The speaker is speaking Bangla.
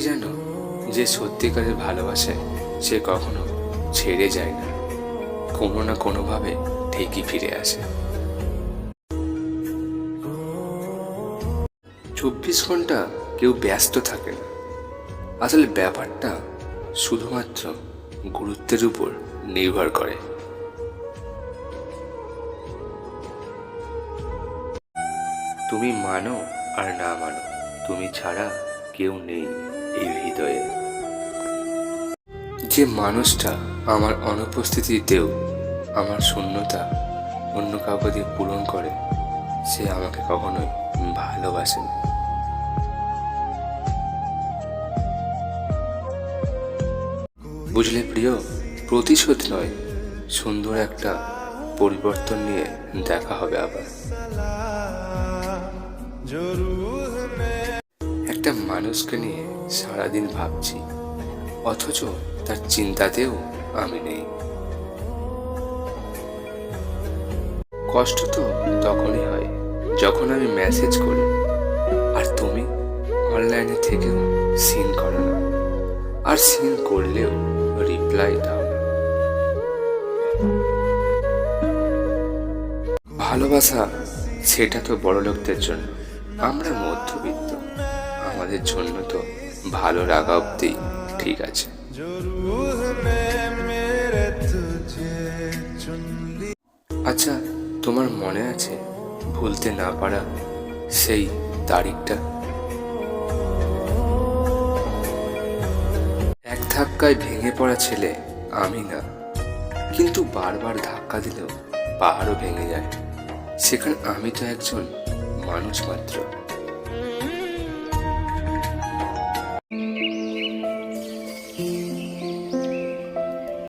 যে সত্যিকারের ভালোবাসে সে কখনো ছেড়ে যায় না। কোনো না কোনোভাবে ঠিকই ফিরে আসে। চব্বিশ ঘণ্টা কেউ ব্যস্ত থাকে না। আসলে ব্যাপারটা শুধুমাত্র গুরুত্বের উপর নির্ভর করে। তুমি মানো আর না মানো, তুমি ছাড়া কেউ নেই। এই হৃদয়ে। যে মানুষটা আমার অনুপস্থিতিতেও আমার শূন্যতা অন্য কাউকে দিয়ে পূরণ করে, সে আমাকে কখনোই ভালোবাসেনি বুঝলে প্রিয়, প্রতিশোধ নয়, সুন্দর একটা পরিবর্তন নিয়ে দেখা হবে আবার। একটা মানুষকে নিয়ে সারাদিন ভাবছি, অথচ তার চিন্তাতেও আমি নেই। কষ্ট তো তখনই হয় যখন আমি মেসেজ করি, আর তুমি অনলাইনে থেকেও সিন করো না, আর সিন করলেও রিপ্লাই দাও না। ভালোবাসা, সেটা তো বড় লোকদের জন্য, আমরা মধ্যবিত্ত। আমাদের জন্য তো ভালো লাগা অব্দি ঠিক আছে। আচ্ছা তোমার মনে আছে ভুলতে না পারা সেই তারিখটা? এক ধাক্কায় ভেঙে পড়া ছেলে আমি না, কিন্তু বারবার ধাক্কা দিলেও পাহাড়ও ভেঙে যায়। সেখানে আমি তো একজন মানুষ মাত্র।